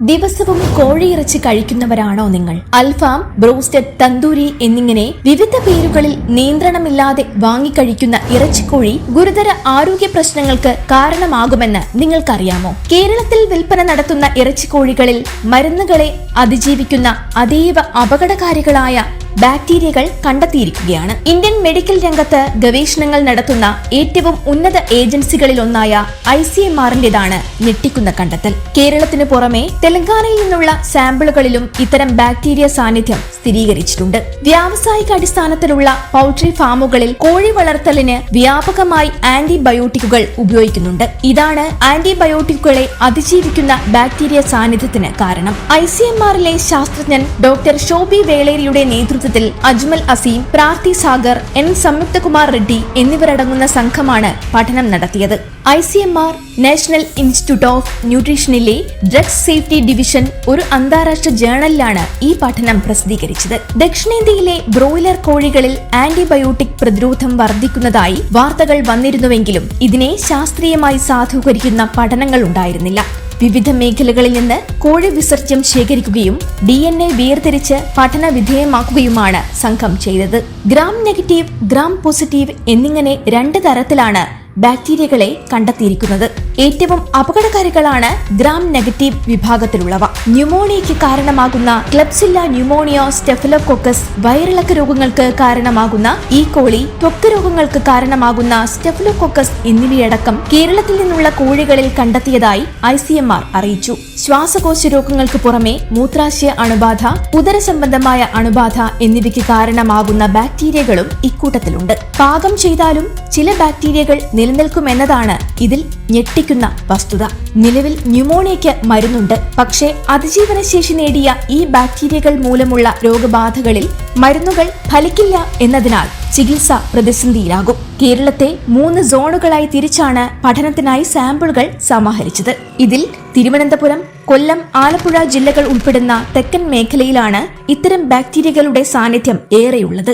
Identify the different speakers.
Speaker 1: ദിവസവും കോഴിയിറച്ചി കഴിക്കുന്നവരാണോ നിങ്ങൾ? അൽഫാം ബ്രോസ്റ്റഡ് തന്തൂരി എന്നിങ്ങനെ വിവിധ പേരുകളിൽ നിയന്ത്രണമില്ലാതെ വാങ്ങിക്കഴിക്കുന്ന ഇറച്ചിക്കോഴി ഗുരുതര ആരോഗ്യ പ്രശ്നങ്ങൾക്ക് കാരണമാകുമെന്ന് നിങ്ങൾക്കറിയാമോ? കേരളത്തിൽ വിൽപ്പന നടത്തുന്ന ഇറച്ചിക്കോഴികളിൽ മരുന്നുകളെ അതിജീവിക്കുന്ന അതീവ അപകടകാരികളായ ബാക്ടീരിയകൾ കണ്ടെത്തിയിരിക്കുകയാണ്. ഇന്ത്യൻ മെഡിക്കൽ രംഗത്ത് ഗവേഷണങ്ങൾ നടത്തുന്ന ഏറ്റവും ഉന്നത ഏജൻസികളിലൊന്നായ ഐ സി എം ആറിന്റേതാണ് ഞെട്ടിക്കുന്ന കണ്ടെത്തൽ. കേരളത്തിന് പുറമെ തെലങ്കാനയിൽ നിന്നുള്ള സാമ്പിളുകളിലും ഇത്തരം ബാക്ടീരിയ സാന്നിധ്യം സ്ഥിരീകരിച്ചിട്ടുണ്ട്. വ്യാവസായിക അടിസ്ഥാനത്തിലുള്ള പൗൾട്രി ഫാമുകളിൽ കോഴി വളർത്തലിന് വ്യാപകമായി ആന്റിബയോട്ടിക്കുകൾ ഉപയോഗിക്കുന്നുണ്ട്. ഇതാണ് ആന്റിബയോട്ടിക്കുകളെ അതിജീവിക്കുന്ന ബാക്ടീരിയ സാന്നിധ്യത്തിന് കാരണം. ഐ സി എം ആറിലെ ശാസ്ത്രജ്ഞൻ ഡോക്ടർ ഷോബി വേളേരിയുടെ നേതൃത്വത്തിൽ അജ്മൽ അസീം പ്രാർത്ഥി സാഗർ എൻ സംയുക്തകുമാർ റെഡ്ഡി എന്നിവരടങ്ങുന്ന സംഘമാണ് പഠനം നടത്തിയത്. I C M R national institute of ന്യൂട്രീഷനിലെ drugs safety division ഒരു അന്താരാഷ്ട്ര ജേണലിലാണ് ഈ പഠനം പ്രസിദ്ധീകരിച്ചത്. ദക്ഷിണേന്ത്യയിലെ ബ്രോയിലർ കോഴികളിൽ ആന്റിബയോട്ടിക് പ്രതിരോധം വർദ്ധിക്കുന്നതായി വാർത്തകൾ വന്നിരുന്നുവെങ്കിലും ഇതിനെ ശാസ്ത്രീയമായി സാധൂകരിക്കുന്ന പഠനങ്ങൾ ഉണ്ടായിരുന്നില്ല. വിവിധ മേഖലകളിൽ നിന്ന് കോഴി വിസർജ്യം ശേഖരിക്കുകയും ഡി എൻ എ വേർതിരിച്ച് പഠന വിധേയമാക്കുകയുമാണ് സംഘം ചെയ്തത്. ഗ്രാം നെഗറ്റീവ് ഗ്രാം പോസിറ്റീവ് എന്നിങ്ങനെ രണ്ട് തരത്തിലാണ് ബാക്ടീരിയകളെ കണ്ടെത്തിയിരിക്കുന്നത്. ഏറ്റവും അപകടകാരികളാണ് ഗ്രാം നെഗറ്റീവ് വിഭാഗത്തിലുള്ളവ. ന്യൂമോണിയയ്ക്ക് കാരണമാകുന്ന ക്ലബ്സില്ല ന്യൂമോണിയ സ്റ്റെഫിലോകോക്കസ് വയറിളക്ക രോഗങ്ങൾക്ക് കാരണമാകുന്ന ഈ കോളി ത്വക്ക് രോഗങ്ങൾക്ക് കാരണമാകുന്ന സ്റ്റെഫിലോകോക്കസ് എന്നിവയടക്കം കേരളത്തിൽ നിന്നുള്ള കോഴികളിൽ കണ്ടെത്തിയതായി ഐ സി എം ആർ അറിയിച്ചു. ശ്വാസകോശ രോഗങ്ങൾക്ക് പുറമെ മൂത്രാശയ അണുബാധ ഉദര സംബന്ധമായ അണുബാധ എന്നിവയ്ക്ക് കാരണമാകുന്ന ബാക്ടീരിയകളും ഇക്കൂട്ടത്തിലുണ്ട്. പാകം ചെയ്താലും ചില ബാക്ടീരിയകൾ നിലനിൽക്കുമെന്നതാണ് ഇതിൽ ഞെട്ടിക്കുന്ന വസ്തുത. നിലവിൽ ന്യൂമോണിയയ്ക്ക് മരുന്നുണ്ട്. പക്ഷേ അതിജീവനശേഷി നേടിയ ഈ ബാക്ടീരിയകൾ മൂലമുള്ള രോഗബാധകളിൽ മരുന്നുകൾ ഫലിക്കില്ല എന്നതിനാൽ ചികിത്സ പ്രതിസന്ധിയിലാകും. കേരളത്തെ മൂന്ന് സോണുകളായി തിരിച്ചാണ് പഠനത്തിനായി സാമ്പിളുകൾ സമാഹരിച്ചത്. ഇതിൽ തിരുവനന്തപുരം കൊല്ലം ആലപ്പുഴ ജില്ലകൾ ഉൾപ്പെടുന്ന തെക്കൻ മേഖലയിലാണ് ഇത്തരം ബാക്ടീരിയകളുടെ സാന്നിധ്യം ഏറെയുള്ളത്.